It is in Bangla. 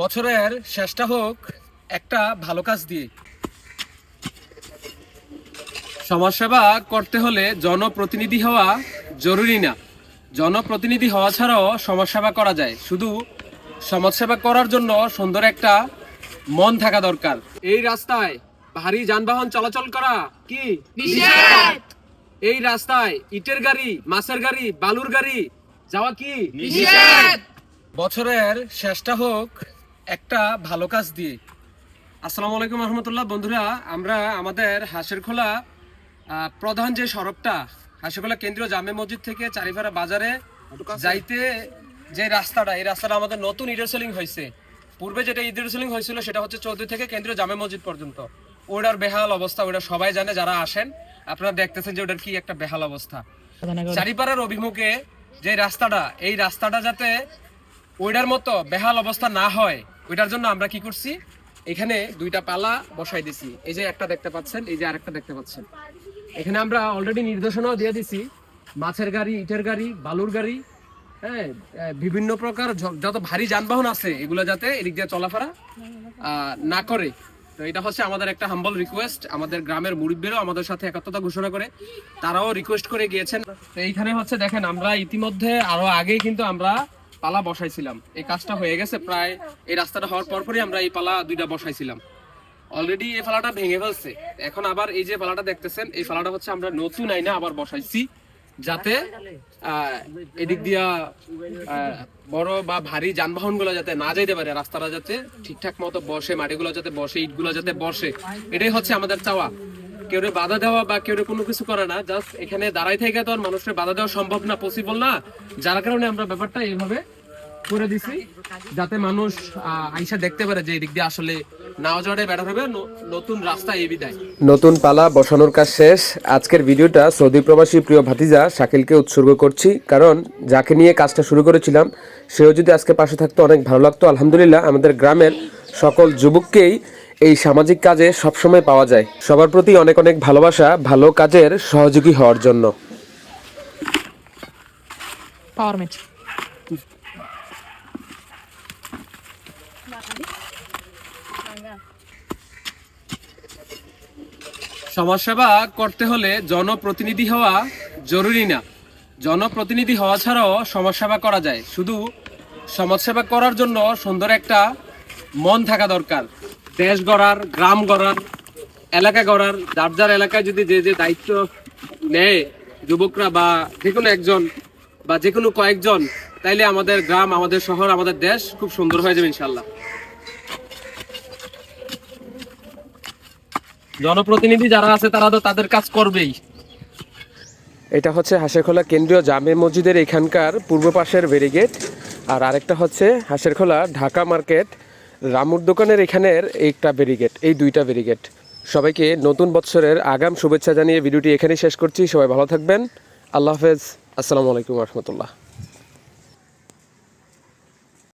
বছরের শেষটা হোক একটা ভালো কাজ দিয়ে। সমাজসেবা করতে হলে জনপ্রতিনিধি হওয়া জরুরি না। জনপ্রতিনিধি হওয়া ছাড়াও সমাজসেবা করা যায়। শুধু সমাজসেবা করার জন্য সুন্দর একটা মন থাকা দরকার। এই রাস্তায় ভারী যানবাহন চলাচল করা কি? এই রাস্তায় ইটের গাড়ি মাছের গাড়ি বালুর গাড়ি যাওয়া কি? বছরের শেষটা হোক একটা ভালো কাজ দিয়ে। আসসালামু আলাইকুম রহমতুল্লাহ। বন্ধুরা আমরা আমাদের হাঁসের খোলা আহ, প্রধান যে সড়কটা হাঁসের খোলা কেন্দ্রীয় জামে মসজিদ থেকে চারিপাড়া বাজারে যাইতে যে রাস্তাটা এই রাস্তাটা আমাদের নতুন ইডেসেলিং হয়েছে। পূর্বে যেটা ইডেসেলিং হয়েছিল সেটা হচ্ছে চৌধুরী থেকে কেন্দ্রীয় জামে মসজিদ পর্যন্ত। ওটার বেহাল অবস্থা ওটা সবাই জানে যারা আসেন আপনারা দেখতেছেন যে ওটার কি একটা বেহাল অবস্থা। চারিপাড়ার অভিমুখে যে রাস্তাটা এই রাস্তাটা যাতে ওইটার মতো বেহাল অবস্থা না হয় ওইটার জন্য আমরা কি করছি? এখানে দুইটা পালা বসাই দিছি। এই যে একটা দেখতে পাচ্ছেন, এই যে আরেকটা দেখতে পাচ্ছেন। এখানে আমরা অলরেডি নির্দেশনাও দিয়ে দিছি। মাছের গাড়ি, ইটের গাড়ি, বালুর গাড়ি হ্যাঁ বিভিন্ন প্রকার যত ভারী যানবাহন আছে, এগুলো যাতে এদিক দিয়ে চলাফেরা না করে। তো এটা হচ্ছে আমাদের একটা হাম্বল রিকোয়েস্ট আমাদের গ্রামের মুরব্বীরাও আমাদের সাথে একাত্মতা ঘোষণা করে, তারাও রিকোয়েস্ট করে গিয়েছেন। তো এইখানে হচ্ছে, দেখেন, আমরা ইতিমধ্যে আরও আগেই কিন্তু আমরা পালা বসাইছিলাম। এই কাজটা হয়ে গেছে প্রায়, এই রাস্তাটা হওয়ার পরপরই আমরা এই পালা দুইটা বসাইছিলাম। অলরেডি এই পালাটা ভেঙে ফেলছে। এখন আবার এই যে পালাটা দেখতেছেন, এই পালাটা হচ্ছে আমরা নতুন আইনা আবার বসাইছি, যাতে এদিক দিয়া বড় বা ভারী যানবাহনগুলো যাতে না যাইতে পারে, রাস্তাটা যাতে ঠিকঠাক মতো বসে, মাটিগুলো যাতে বসে, ইটগুলো যাতে বসে। এটাই হচ্ছে আমাদের চাওয়া। কেউ বাধা দেওয়া বা কেউ কোনো কিছু করে না জাস্ট এখানে দাঁড়াই থেকে তো আর মানুষের বাধা দেওয়া সম্ভব না পসিবল না। যার কারণে আমরা ব্যাপারটা এইভাবে করে দিছি, যাতে মানুষ আইসা দেখতে পারে যে এদিক দিয়ে আসলে নাও জড়ে বেটার হবে নতুন রাস্তা এই বিদায়। নতুন পালা বসানোর কাজ শেষ। আজকের ভিডিওটা সৌদি প্রবাসী প্রিয় ভাতিজা শাকিলকে উৎসর্গ করছি, কারণ যাকে নিয়ে কাজটা শুরু করেছিলাম, সেও যদি আজকে পাশে থাকতো, অনেক ভালো লাগতো। আলহামদুলিল্লাহ, আমাদের গ্রামের সকল যুবককেই এই সামাজিক কাজে সবসময় পাওয়া যায়। সবার প্রতি অনেক অনেক ভালোবাসা ভালো কাজের সহযোগী হওয়ার জন্য। পাওয়ার ম্যাচ সমাজসেবা করতে হলে জনপ্রতিনিধি হওয়া জরুরি না। জনপ্রতিনিধি হওয়া ছাড়াও সমাজসেবা করা যায়। শুধু সমাজসেবা করার জন্য সুন্দর একটা মন থাকা দরকার। দেশ গড়ার, গ্রাম গড়ার, এলাকা গড়ার, যার যার এলাকায় যদি যে যে দায়িত্ব নেয় যুবকরা বা যে কোনো একজন বা যে কোনো কয়েকজন, তাইলে আমাদের গ্রাম, আমাদের শহর, আমাদের দেশ খুব সুন্দর হয়ে যাবে ইনশাল্লাহ জনপ্রতিনিধি যারা আছে, তারা তো তাদের কাজ করবেই। এটা হচ্ছে হাঁসেরখোলা কেন্দ্রীয় জামে মসজিদের এখানকার পূর্ব পাশের ব্যারিগেট। আর আরেকটা হচ্ছে হাঁসেরখোলা ঢাকা মার্কেট। রামুর দোকানের এখানের একটা ব্যারিগেট এই দুইটা ব্যারিগেট সবাইকে নতুন বৎসরের আগাম শুভেচ্ছা জানিয়ে ভিডিওটি এখানেই শেষ করছি। সবাই ভালো থাকবেন। আল্লাহ হাফেজ। আসসালামু আলাইকুম রহমতুল্লাহ।